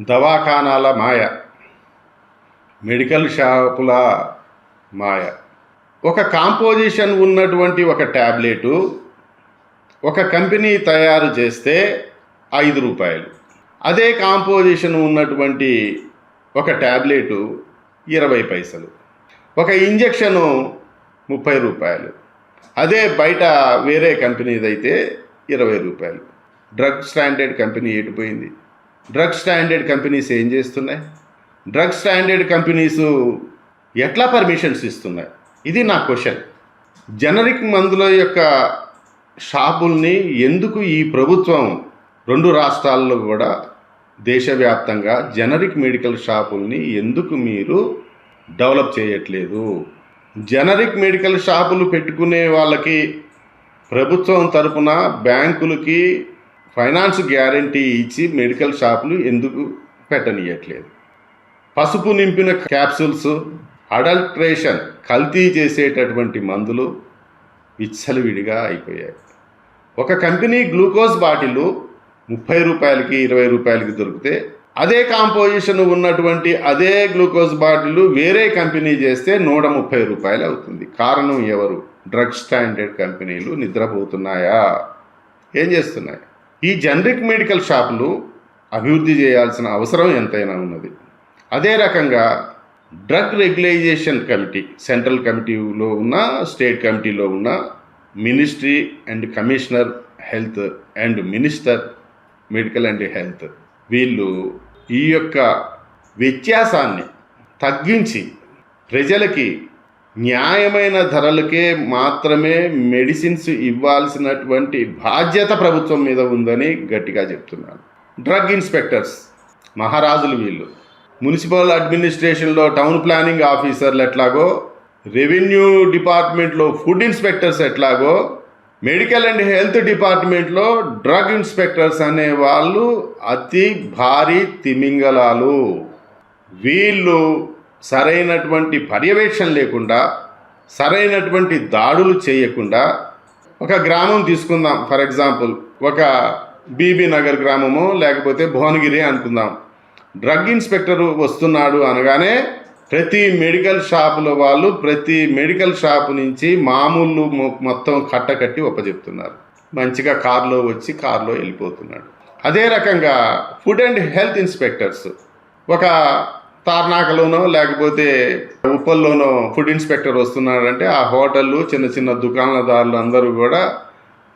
దవాఖానాల మాయ medical షాపుల మాయ. ఒక composition ఉన్నటువంటి ఒక ట్యాబ్లెటు ఒక కంపెనీ తయారు చేస్తే ఐదు రూపాయలు. అదే కాంపోజిషన్ ఉన్నటువంటి ఒక ట్యాబ్లెటు ఇరవై పైసలు. ఒక ఇంజెక్షను ముప్పై రూపాయలు. అదే బయట వేరే కంపెనీదైతే ఇరవై రూపాయలు. డ్రగ్ స్టాండర్డ్ కంపెనీ ఎటుపోయింది డ్రగ్ స్టాండర్డ్ కంపెనీస్ ఏం చేస్తున్నాయి? డ్రగ్ స్టాండర్డ్ కంపెనీస్ ఎట్లా పర్మిషన్స్ ఇస్తున్నాయి? ఇది నా క్వశ్చన్ జనరిక్ మందుల యొక్క షాపుల్ని ఎందుకు ఈ ప్రభుత్వం రెండు రాష్ట్రాల్లో కూడా దేశవ్యాప్తంగా జనరిక్ మెడికల్ షాపుల్ని ఎందుకు మీరు డెవలప్ చేయట్లేదు? జనరిక్ మెడికల్ షాపులు పెట్టుకునే వాళ్ళకి ప్రభుత్వం తరపున బ్యాంకులకి ఫైనాన్స్ గ్యారంటీ ఇచ్చి మెడికల్ షాపులు ఎందుకు పెట్టనియట్లేదు? పసుపు నింపిన క్యాప్సూల్స్ అడల్ట్రేషన్ కల్తీ చేసేటటువంటి మందులు విచ్చలవిడిగా అయిపోయాయి. ఒక కంపెనీ గ్లూకోజ్ బాటిల్ ముప్పై రూపాయలకి ఇరవై రూపాయలకి దొరికితే అదే కాంపోజిషన్ ఉన్నటువంటి అదే గ్లూకోజ్ బాటిల్ వేరే కంపెనీ చేస్తే నూట ముప్పై రూపాయలు అవుతుంది. కారణం ఎవరు? డ్రగ్ స్టాండర్డ్ కంపెనీలు నిద్రపోతున్నాయా? ఏం చేస్తున్నాయి? ఈ జనరిక్ మెడికల్ షాపులు అభివృద్ధి చేయాల్సిన అవసరం ఎంతైనా ఉన్నది. అదే రకంగా డ్రగ్ రెగ్యులైజేషన్ కమిటీ సెంట్రల్ కమిటీలో ఉన్న స్టేట్ కమిటీలో ఉన్న ministry and commissioner health and minister medical and health వీళ్ళు ఈ యొక్క వ్యత్యాసాన్ని తగ్గించి ప్రజలకి న్యాయమైన ధరలకే మాత్రమే మెడిసిన్స్ ఇవ్వాల్సినటువంటి బాధ్యత ప్రభుత్వం మీద ఉందని గట్టిగా చెప్తున్నాను డ్రగ్ ఇన్స్పెక్టర్స్ మహారాజులు వీళ్ళు. మున్సిపల్ అడ్మినిస్ట్రేషన్లో టౌన్ ప్లానింగ్ ఆఫీసర్లు ఎట్లాగో రెవెన్యూ డిపార్ట్మెంట్లో ఫుడ్ ఇన్స్పెక్టర్స్ ఎట్లాగో మెడికల్ అండ్ హెల్త్ డిపార్ట్మెంట్లో డ్రగ్ ఇన్స్పెక్టర్స్ అనే వాళ్ళు అతి భారీ తిమింగలాలు. వీళ్ళు సరైనటువంటి పర్యవేక్షణ లేకుండా సరైనటువంటి దాడులు చేయకుండా ఒక గ్రామం తీసుకుందాం. ఫర్ ఎగ్జాంపుల్ ఒక బీబీ నగర్ గ్రామము లేకపోతే భువనగిరి అనుకుందాం. డ్రగ్ ఇన్స్పెక్టర్ వస్తున్నాడు అనగానే ప్రతి మెడికల్ షాపుల వాళ్ళు ప్రతి మెడికల్ షాపు నుంచి మామూలు మొ- మొత్తం కట్టకట్టి ఒప్పజెప్తున్నారు మంచిగా కారులో వచ్చి కారులో వెళ్ళిపోతున్నాడు. అదే రకంగా ఫుడ్ అండ్ హెల్త్ ఇన్స్పెక్టర్స్. ఒక తార్నాకలోనో లేకపోతే ఉప్పల్లోనో ఫుడ్ ఇన్స్పెక్టర్ వస్తున్నాడంటే ఆ హోటళ్ళు చిన్న చిన్న దుకాణదారులు అందరూ కూడా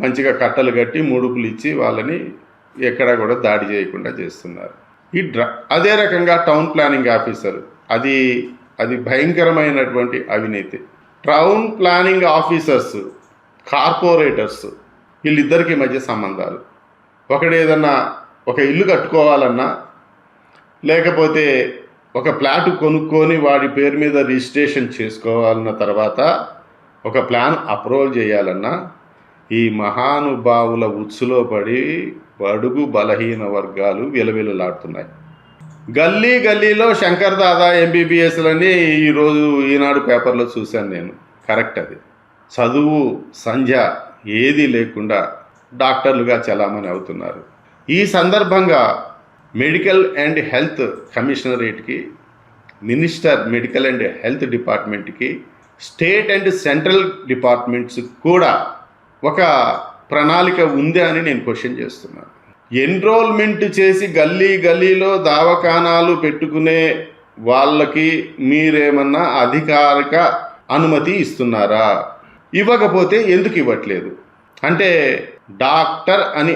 మంచిగా కట్టలు కట్టి ముడుపులు ఇచ్చి వాళ్ళని ఎక్కడా కూడా దాడి చేయకుండా చేస్తున్నారు. ఈ డ్ర అదే రకంగా టౌన్ ప్లానింగ్ ఆఫీసర్ అది అది భయంకరమైనటువంటి అవినీతి. టౌన్ ప్లానింగ్ ఆఫీసర్స్ కార్పొరేటర్స్ వీళ్ళిద్దరికి మధ్య సంబంధాలు. ఒకడేదన్నా ఒక ఇల్లు కట్టుకోవాలన్నా లేకపోతే ఒక ప్లాట్ కొనుక్కొని వాడి పేరు మీద రిజిస్ట్రేషన్ చేసుకోవాలన్న తర్వాత ఒక ప్లాన్ అప్రూవల్ చేయాలన్నా ఈ మహానుభావుల ఉచ్చులో పడి బడుగు బలహీన వర్గాలు విలవిలలాడుతున్నాయి. గల్లీ గల్లీలో శంకర్ దాదా ఎంబీబీఎస్లని ఈరోజు ఈనాడు పేపర్లో చూశాను నేను. కరెక్ట్ అది. చదువు సంధ్య ఏది లేకుండా డాక్టర్లుగా చలామణి అవుతున్నారు. ఈ సందర్భంగా మెడికల్ అండ్ హెల్త్ కమిషనరేట్కి మినిస్టర్ మెడికల్ అండ్ హెల్త్ డిపార్ట్మెంట్కి స్టేట్ అండ్ సెంట్రల్ డిపార్ట్మెంట్స్ కూడా ఒక ప్రణాళిక ఉంది అని నేను క్వశ్చన్ చేస్తున్నాను ఎన్రోల్మెంట్ చేసి గల్లీ గల్లీలో దావకానాలు పెట్టుకునే వాళ్ళకి మీరేమన్నా అధికారిక అనుమతి ఇస్తున్నారా? ఇవ్వకపోతే ఎందుకు ఇవ్వట్లేదు? అంటే డాక్టర్ అని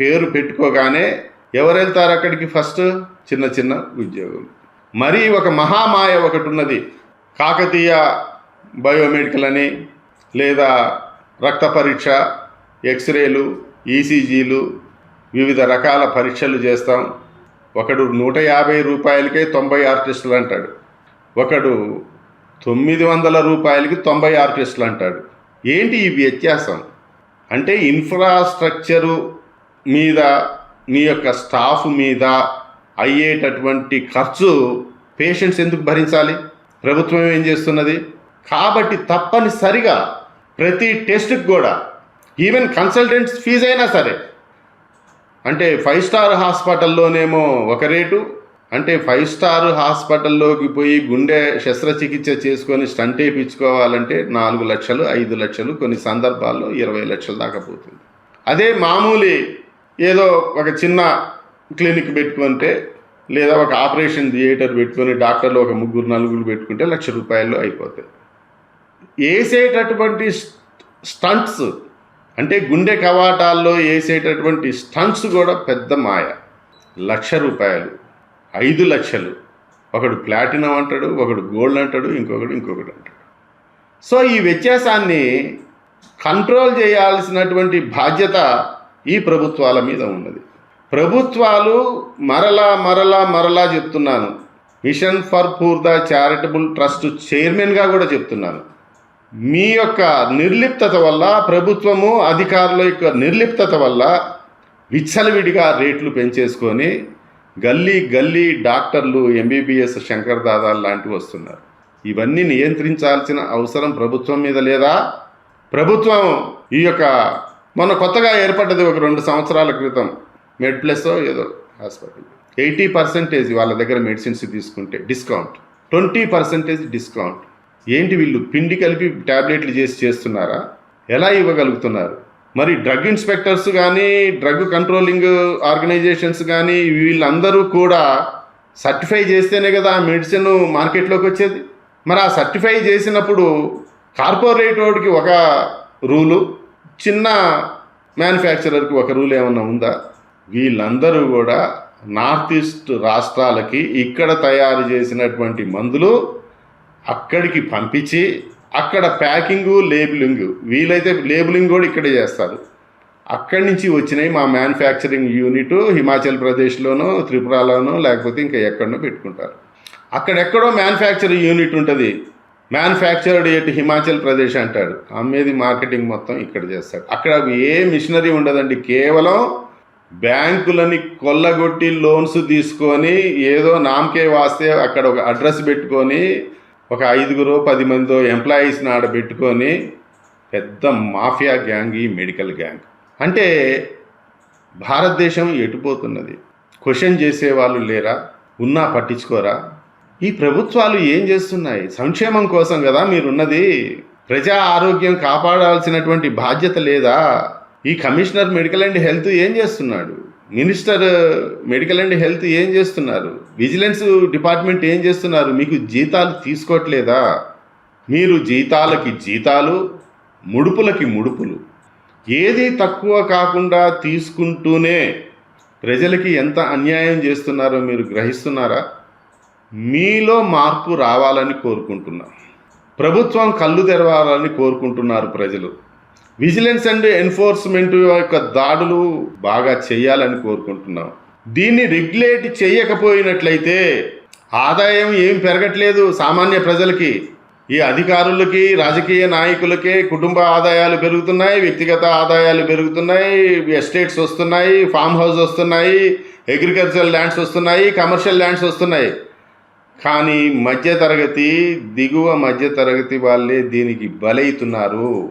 పేరు పెట్టుకోగానే ఎవరు వెళ్తారు అక్కడికి? ఫస్ట్ చిన్న చిన్న ఉద్యోగులు మరి ఒక మహామాయ ఒకటి ఉన్నది కాకతీయ బయోమెడికల్ అని లేదా రక్త పరీక్ష ఎక్స్రేలు ఈసీజీలు వివిధ రకాల పరీక్షలు చేస్తాం. ఒకడు నూట యాభై రూపాయలకే తొంభై ఆర్టిస్టులు అంటాడు. ఒకడు తొమ్మిది వందల రూపాయలకి తొంభై ఆర్టిస్టులు అంటాడు. ఏంటి ఈ వ్యత్యాసం? అంటే ఇన్ఫ్రాస్ట్రక్చరు మీద నీ యొక్క స్టాఫ్ మీద అయ్యేటటువంటి ఖర్చు పేషెంట్స్ ఎందుకు భరించాలి? ప్రభుత్వం ఏం చేస్తున్నది? కాబట్టి తప్పనిసరిగా ప్రతి టెస్ట్కి కూడా ఈవెన్ కన్సల్టెంట్స్ ఫీజు అయినా సరే అంటే ఫైవ్ స్టార్ హాస్పిటల్లోనేమో ఒక రేటు అంటే ఫైవ్ స్టార్ హాస్పిటల్లోకి పోయి గుండె శస్త్రచికిత్స చేసుకొని స్టంట్ వేయించుకోవాలంటే నాలుగు లక్షలు ఐదు లక్షలు కొన్ని సందర్భాల్లో ఇరవై లక్షల దాకా పోతుంది. అదే మామూలు ఏదో ఒక చిన్న క్లినిక్ పెట్టుకుంటే లేదా ఒక ఆపరేషన్ థియేటర్ పెట్టుకొని డాక్టర్లు ఒక ముగ్గురు నలుగురు పెట్టుకుంటే లక్ష రూపాయలు అయిపోతాయి. వేసేటటువంటి స్టంట్స్ అంటే గుండె కవాటాల్లో వేసేటటువంటి స్టంట్స్ కూడా పెద్ద మాయ. లక్ష రూపాయలు ఐదు లక్షలు. ఒకడు ప్లాటినం అంటాడు ఒకడు గోల్డ్ అంటాడు ఇంకొకడు ఇంకొకటి అంటాడు. సో ఈ వ్యత్యాసాన్ని కంట్రోల్ చేయాల్సినటువంటి బాధ్యత ఈ ప్రభుత్వాల మీద ఉన్నది. ప్రభుత్వాలు మరలా మరలా మరలా చెప్తున్నాను. Mission for poor the charitable trust చైర్మన్గా కూడా చెప్తున్నాను. మీ యొక్క నిర్లిప్తత వల్ల ప్రభుత్వము అధికారుల యొక్క నిర్లిప్తత వల్ల విచ్చలవిడిగా రేట్లు పెంచేసుకొని గల్లీ గల్లీ డాక్టర్లు ఎంబీబీఎస్ శంకర్ దాదాలు లాంటివి వస్తున్నారు. ఇవన్నీ నియంత్రించాల్సిన అవసరం ప్రభుత్వం మీద లేదా? ప్రభుత్వం ఈ యొక్క మొన్న కొత్తగా ఏర్పడ్డది ఒక రెండు సంవత్సరాల క్రితం. మెడ్ ప్లస్ ఏదో హాస్పిటల్. ఎయిటీ పర్సెంటేజ్ వాళ్ళ దగ్గర మెడిసిన్స్ తీసుకుంటే డిస్కౌంట్. Twenty percentage discount. ఏంటి వీళ్ళు పిండి కలిపి ట్యాబ్లెట్లు చేసి చేస్తున్నారా? ఎలా ఇవ్వగలుగుతున్నారు? మరి డ్రగ్ ఇన్స్పెక్టర్స్ కానీ డ్రగ్ కంట్రోలింగ్ ఆర్గనైజేషన్స్ కానీ వీళ్ళందరూ కూడా సర్టిఫై చేస్తేనే కదా ఆ మెడిసిన్ మార్కెట్లోకి వచ్చేది. మరి ఆ సర్టిఫై చేసినప్పుడు కార్పొరేట్ వాడికి ఒక రూలు చిన్న మ్యానుఫ్యాక్చరర్కి ఒక రూల్ ఏమన్నా ఉందా? వీళ్ళందరూ కూడా నార్త్ ఈస్ట్ రాష్ట్రాలకి ఇక్కడ తయారు చేసినటువంటి మందులు అక్కడికి పంపించి అక్కడ ప్యాకింగు లేబులింగ్ వీలైతే లేబులింగ్ కూడా ఇక్కడే చేస్తారు. అక్కడి నుంచి వచ్చినాయి మా మ్యానుఫ్యాక్చరింగ్ యూనిట్ హిమాచల్ ప్రదేశ్లోనో త్రిపురలోనో లేకపోతే ఇంకా ఎక్కడనో పెట్టుకుంటారు. అక్కడెక్కడో మ్యానుఫ్యాక్చరింగ్ యూనిట్ ఉంటుంది. మ్యానుఫ్యాక్చర్డ్ ఎట్ హిమాచల్ ప్రదేశ్ అంటాడు. అమ్మేది మార్కెటింగ్ మొత్తం ఇక్కడ చేస్తాడు. అక్కడ ఏ మిషనరీ ఉండదండి. కేవలం బ్యాంకులని కొల్లగొట్టి లోన్స్ తీసుకొని ఏదో నామకే వాస్తే అక్కడ ఒక అడ్రస్ పెట్టుకొని ఒక ఐదుగురు పది మందో ఎంప్లాయీస్ని ఆడ పెట్టుకొని పెద్ద మాఫియా గ్యాంగ్ ఈ మెడికల్ గ్యాంగ్ అంటే భారతదేశం ఎటుపోతున్నది క్వశ్చన్ చేసే వాళ్ళు లేరా? ఉన్నా పట్టించుకోరా? ఈ ప్రభుత్వాలు ఏం చేస్తున్నాయి? సంక్షేమం కోసం కదా మీరున్నది. ప్రజా ఆరోగ్యం కాపాడాల్సినటువంటి బాధ్యత లేదా? ఈ కమిషనర్ మెడికల్ అండ్ హెల్త్ ఏం చేస్తున్నాడు? మినిస్టర్ మెడికల్ అండ్ హెల్త్ ఏం చేస్తున్నారు? విజిలెన్స్ డిపార్ట్మెంట్ ఏం చేస్తున్నారు? మీకు జీతాలు తీసుకోవట్లేదా? మీరు జీతాలకి జీతాలు ముడుపులకి ముడుపులు. ఏది తక్కువ కాకుండా తీసుకుంటూనే ప్రజలకి ఎంత అన్యాయం చేస్తున్నారో మీరు గ్రహిస్తున్నారా? మీలో మార్పు రావాలని కోరుకుంటున్నా. ప్రభుత్వం కళ్ళు తెరవాలని కోరుకుంటున్నారు ప్రజలు. విజిలెన్స్ అండ్ ఎన్ఫోర్స్మెంట్ యొక్క దాడులు బాగా చేయాలని కోరుకుంటున్నాం. దీన్ని రెగ్యులేట్ చేయకపోయినట్లయితే ఆదాయం ఏం పెరగట్లేదు సామాన్య ప్రజలకి. ఈ అధికారులకి రాజకీయ నాయకులకే కుటుంబ ఆదాయాలు పెరుగుతున్నాయి వ్యక్తిగత ఆదాయాలు పెరుగుతున్నాయి ఎస్టేట్స్ వస్తున్నాయి ఫామ్ హౌస్ వస్తున్నాయి అగ్రికల్చరల్ ల్యాండ్స్ వస్తున్నాయి కమర్షియల్ ల్యాండ్స్ వస్తున్నాయి. కానీ మధ్యతరగతి దిగువ మధ్యతరగతి వాళ్ళే దీనికి బలైతున్నారు.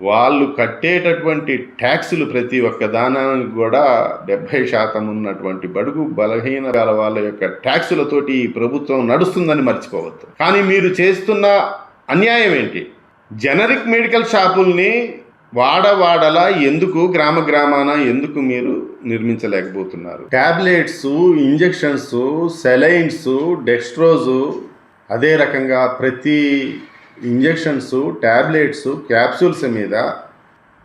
వాళ్ళు కట్టేటటువంటి ట్యాక్సులు ప్రతి ఒక్క దానానికి కూడా డెబ్భై శాతం ఉన్నటువంటి బడుగు బలహీన గల వాళ్ళ యొక్క ట్యాక్సులతోటి ఈ ప్రభుత్వం నడుస్తుందని మర్చిపోవద్దు. కానీ మీరు చేస్తున్న అన్యాయం ఏంటి? జనరిక్ మెడికల్ షాపుల్ని వాడవాడలా ఎందుకు గ్రామ గ్రామాన ఎందుకు మీరు నిర్మించలేకపోతున్నారు? ట్యాబ్లెట్స్ ఇంజెక్షన్స్ సెలైన్స్ డెక్స్ట్రోజు అదే రకంగా ప్రతి ఇంజెక్షన్స్ ట్యాబ్లెట్స్ క్యాప్సూల్స్ మీద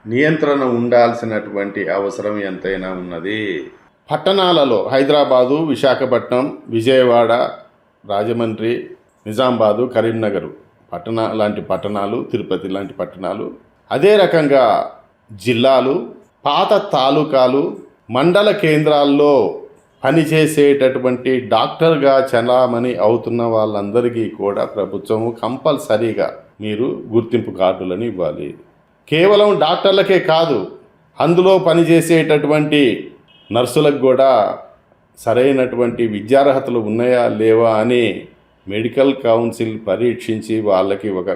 నియంత్రణ ఉండాల్సినటువంటి అవసరం ఎంతైనా ఉన్నది. పట్టణాలలో హైదరాబాదు విశాఖపట్నం విజయవాడ రాజమండ్రి నిజామాబాదు కరీంనగర్ పట్టణ లాంటి పట్టణాలు తిరుపతి లాంటి పట్టణాలు అదే రకంగా జిల్లాలు పాత తాలూకాలు మండల కేంద్రాల్లో పనిచేసేటటువంటి డాక్టర్గా చలామణి అవుతున్న వాళ్ళందరికీ కూడా ప్రభుత్వము కంపల్సరీగా మీరు గుర్తింపు కార్డులను ఇవ్వాలి. కేవలం డాక్టర్లకే కాదు అందులో పనిచేసేటటువంటి నర్సులకు కూడా సరైనటువంటి విద్యార్హతలు ఉన్నాయా లేవా అని మెడికల్ కౌన్సిల్ పరీక్షించి వాళ్ళకి ఒక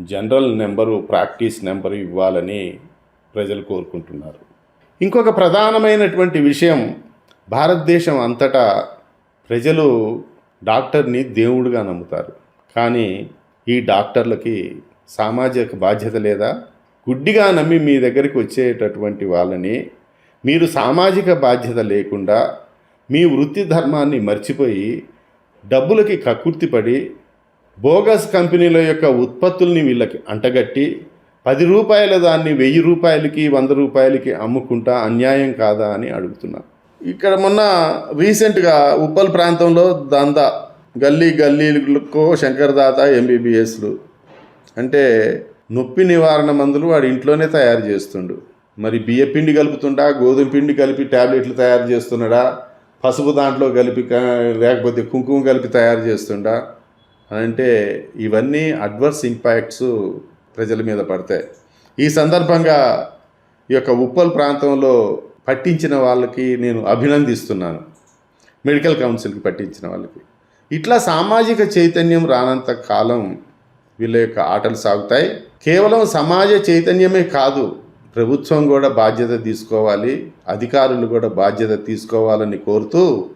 జనరల్ నెంబరు ప్రాక్టీస్ నెంబరు ఇవ్వాలని ప్రజలు కోరుకుంటున్నారు. ఇంకొక ప్రధానమైనటువంటి విషయం భారతదేశం అంతటా ప్రజలు డాక్టర్ని దేవుడిగా నమ్ముతారు. కానీ ఈ డాక్టర్లకి సామాజిక బాధ్యత లేదా? గుడ్డిగా నమ్మి మీ దగ్గరికి వచ్చేటటువంటి వాళ్ళని మీరు సామాజిక బాధ్యత లేకుండా మీ వృత్తి ధర్మాన్ని మర్చిపోయి డబ్బులకి కకుర్తిపడి బోగస్ కంపెనీల యొక్క ఉత్పత్తుల్ని వీళ్ళకి అంటగట్టి పది రూపాయల దాన్ని వెయ్యి రూపాయలకి వంద రూపాయలకి అమ్ముకుంటా అన్యాయం కాదా అని అడుగుతున్నా. ఇక్కడ మొన్న రీసెంట్గా ఉప్పల్ ప్రాంతంలో దందా గల్లీ గల్లీలకో శంకర్దాత ఎంబీబీఎస్లు అంటే నొప్పి నివారణ మందులు వాడి ఇంట్లోనే తయారు చేస్తుండు. మరి బియ్య పిండి కలుపుతుండా గోధుమ పిండి కలిపి ట్యాబ్లెట్లు తయారు చేస్తున్నాడా పసుపు దాంట్లో కలిపి లేకపోతే కుంకుమ కలిపి తయారు చేస్తుండా? అంటే ఇవన్నీ అడ్వర్స్ ఇంపాక్ట్స్ ప్రజల మీద పడతాయి. ఈ సందర్భంగా ఈ యొక్క ఉప్పల్ ప్రాంతంలో పట్టించిన వాళ్ళకి నేను అభినందిస్తున్నాను. మెడికల్ కౌన్సిల్కి పట్టించిన వాళ్ళకి. ఇట్లా సామాజిక చైతన్యం రానంత కాలం వీళ్ళ యొక్క ఆటలు సాగుతాయి. కేవలం సమాజ చైతన్యమే కాదు ప్రభుత్వం కూడా బాధ్యత తీసుకోవాలి అధికారులు కూడా బాధ్యత తీసుకోవాలని కోరుతూ